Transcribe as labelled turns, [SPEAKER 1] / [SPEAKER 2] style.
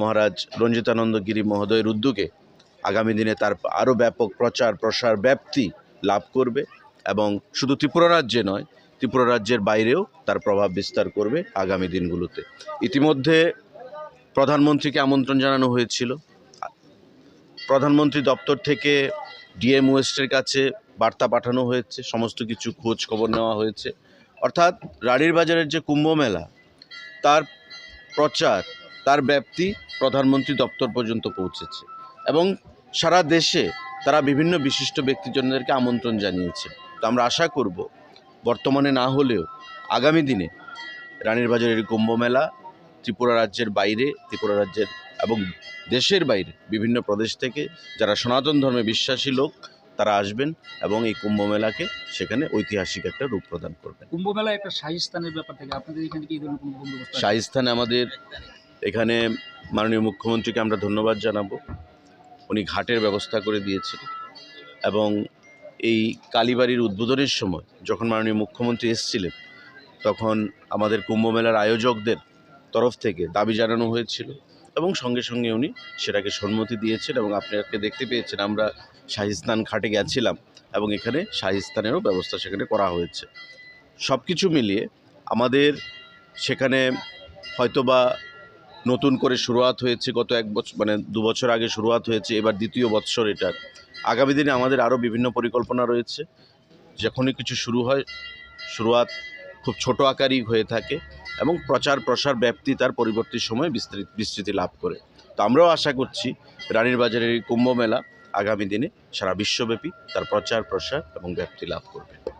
[SPEAKER 1] মহারাজ রঞ্জিতানন্দ গিরি মহোদয়ের উদ্যোগে আগামী দিনে তার আরও ব্যাপক প্রচার, প্রসার, ব্যাপ্তি লাভ করবে এবং শুধু ত্রিপুরা রাজ্যে নয়, ত্রিপুরা রাজ্যের বাইরেও তার প্রভাব বিস্তার করবে আগামী দিনগুলোতে। ইতিমধ্যে প্রধানমন্ত্রীকে আমন্ত্রণ জানানো হয়েছিল। প্রধানমন্ত্রী দপ্তর থেকে ডিএম ওয়েস্টের কাছে বার্তা পাঠানো হয়েছে, সমস্ত কিছু খোঁজ খবর নেওয়া হয়েছে। অর্থাৎ রানীর বাজারের যে কুম্ভ মেলা, তার প্রচার, তার ব্যাপ্তি প্রধানমন্ত্রী দপ্তর পর্যন্ত পৌঁছেছে এবং সারা দেশে তারা বিভিন্ন বিশিষ্ট ব্যক্তিজনদেরকে আমন্ত্রণ জানিয়েছে। তো আমরা আশা করব, বর্তমানে না হলেও আগামী দিনে রানীর বাজারের কুম্ভ মেলা ত্রিপুরা রাজ্যের বাইরে ত্রিপুরা রাজ্যের এবং দেশের বাইরে বিভিন্ন প্রদেশ থেকে যারা সনাতন ধর্মে বিশ্বাসী লোক তারা আসবেন এবং এই কুম্ভ মেলাকে সেখানে ঐতিহাসিক একটা রূপ প্রদান করবেন।
[SPEAKER 2] কুম্ভ মেলায় একটা শাহী স্থানের ব্যাপার থাকে। আপনাদের এখানে কি
[SPEAKER 1] শাহিস্থানে আমাদের এখানে মাননীয় মুখ্যমন্ত্রীকে আমরা ধন্যবাদ জানাব। উনি ঘাটের ব্যবস্থা করে দিয়েছেন এবং এই কালীবাড়ির উদ্বোধনের সময় যখন মাননীয় মুখ্যমন্ত্রী এসেছিলেন তখন আমাদের কুম্ভ মেলার আয়োজকদের তরফ থেকে দাবি জানানো হয়েছিল এবং সঙ্গে সঙ্গে উনি সেটাকে সম্মতি দিয়েছেন এবং আপনাকে দেখতে পেয়েছেন, আমরা শাহিস্তান ঘাটে গেছিলাম এবং এখানে শাহিস্তানেরও ব্যবস্থা সেখানে করা হয়েছে। সব কিছু মিলিয়ে আমাদের সেখানে হয়তোবা নতুন করে শুরুয়াত হয়েছে, গত এক বছর মানে দু বছর আগে শুরুয়াত হয়েছে, এবার দ্বিতীয় বৎসর এটার আগামী দিনে আমাদের আরও বিভিন্ন পরিকল্পনা রয়েছে। যখনই কিছু শুরু হয়, শুরুয়াত খুব ছোট আকারই হয়ে থাকে এবং প্রচার প্রসার ব্যাপ্তি তার পরিবর্তী সময়ে বিস্তৃত, বিস্তৃতি লাভ করে। তো আমরাও আশা করছি রানীর বাজারের এই কুম্ভ মেলা আগামী দিনে সারা বিশ্বব্যাপী তার প্রচার প্রসার এবং ব্যাপ্তি লাভ করবে।